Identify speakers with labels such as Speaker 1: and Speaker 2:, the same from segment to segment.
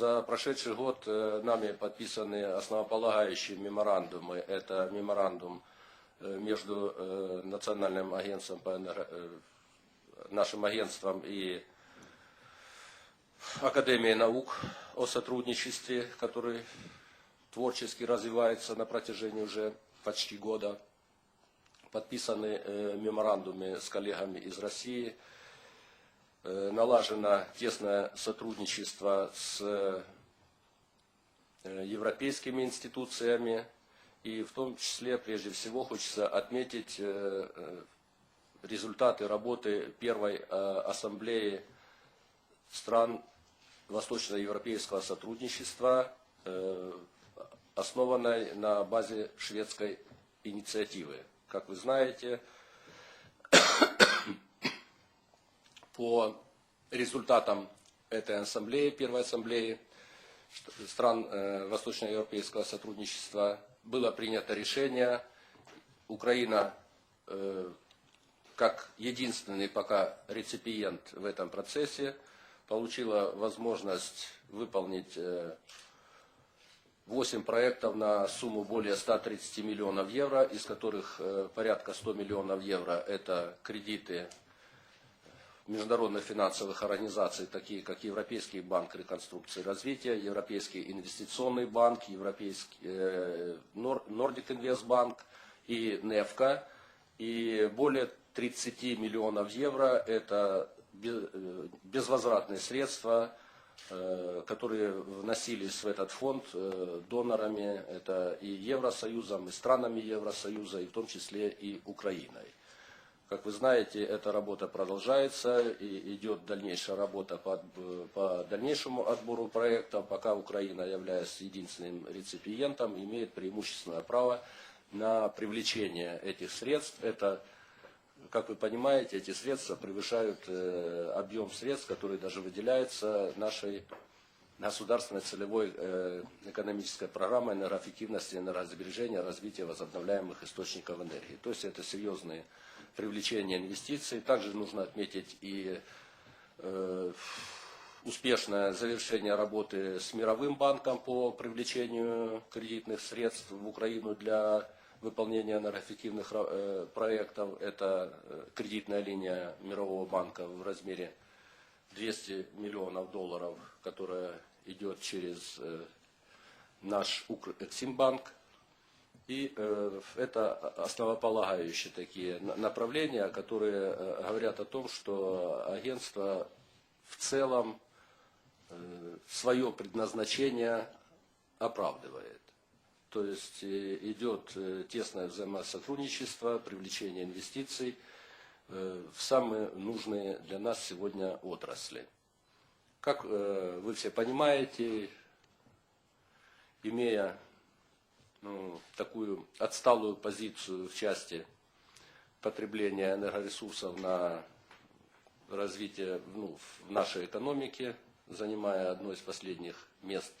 Speaker 1: За прошедший год э, нами подписаны основополагающие меморандумы. Это меморандум э, между э, Национальным агентством по нашим агентством и Академией наук о сотрудничестве, который творчески развивается на протяжении уже почти года. Подписаны меморандумы с коллегами из России. Э, налажено тесное сотрудничество с э, европейскими институциями. И в том числе, прежде всего, хочется отметить э, результаты работы первой ассамблеи стран восточноевропейского сотрудничества, основанной на базе шведской инициативы. Как вы знаете, по результатам этой ассамблеи, первой ассамблеи стран э, восточноевропейского сотрудничества, было принято решение. Украина э, как единственный пока реципиент в этом процессе получила возможность выполнить э, 8 проектов на сумму более 130 миллионов евро, из которых э, порядка 100 миллионов евро – это кредиты международных финансовых организаций, такие как Европейский банк реконструкции и развития, Европейский инвестиционный банк, Европейский э, Nordic Инвестбанк и НЕФКА. И более 30 миллионов евро – это э, безвозвратные средства, э, которые вносились в этот фонд э, донорами, это и Евросоюзом, и странами Евросоюза, и в том числе и Украиной. Как вы знаете, эта работа продолжается и идет дальнейшая работа по, по дальнейшему отбору проектов, пока Украина, являясь единственным реципиентом, имеет преимущественное право на привлечение этих средств. Это, как вы понимаете, эти средства превышают э, объем средств, который даже выделяется нашей государственной целевой э, экономической программой энергоэффективности, энергосбережения, развития возобновляемых источников энергии. То есть это серьезные привлечения инвестиций. Также нужно отметить и э, успешное завершение работы с Мировым банком по привлечению кредитных средств в Украину для выполнения энергоэффективных э, проектов. Это э, кредитная линия Мирового банка в размере 200 миллионов долларов, которая идет через наш Укрэксимбанк. И э, это основополагающие такие на- направления, которые э, говорят о том, что агентство в целом э, свое предназначение оправдывает. То есть идет тесное взаимосотрудничество, привлечение инвестиций в самые нужные для нас сегодня отрасли. Как вы все понимаете, имея ну, такую отсталую позицию в части потребления энергоресурсов на развитие ну, в нашей экономике, занимая одно из последних мест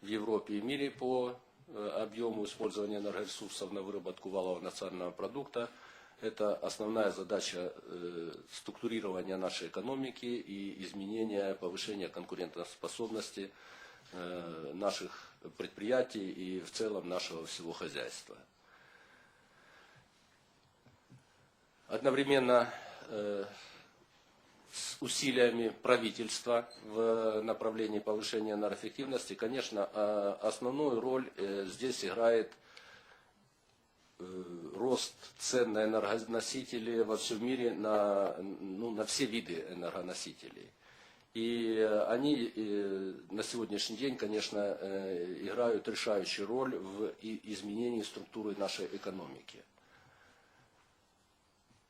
Speaker 1: в Европе и мире по э, объему использования энергоресурсов на выработку валового национального продукта. Это основная задача э, структурирования нашей экономики и изменения, повышения конкурентоспособности наших предприятий и в целом нашего всего хозяйства. Одновременно э, с усилиями правительства в направлении повышения энергоэффективности, конечно, э, основную роль э, здесь играет э, рост цен на энергоносители во всем мире на, ну, на все виды энергоносителей. И э, они э, на сегодняшний день, конечно, э, играют решающую роль в изменении структуры нашей экономики.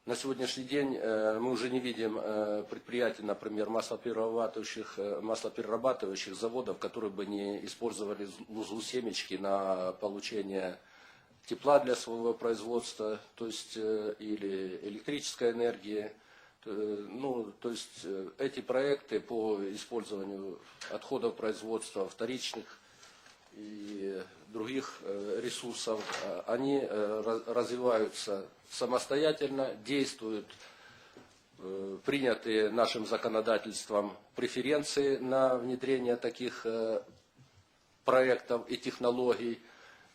Speaker 1: На сегодняшний день мы уже не видим предприятий, например, маслоперерабатывающих, маслоперерабатывающих заводов, которые бы не использовали лузу семечки на получение тепла для своего производства, то есть или электрической энергии. Э, Ну, то есть э, эти проекты по использованию отходов производства вторичных и других э, ресурсов, они раз- развиваются самостоятельно, действуют э, приняты нашим законодательством преференции на внедрение таких проектов и технологий,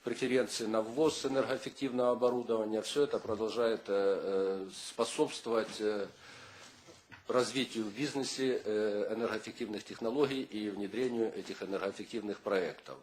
Speaker 1: преференции на ввоз энергоэффективного оборудования. Все это продолжает способствовать развитию в бизнесе э, энергоэффективных технологий и внедрению этих энергоэффективных проектов.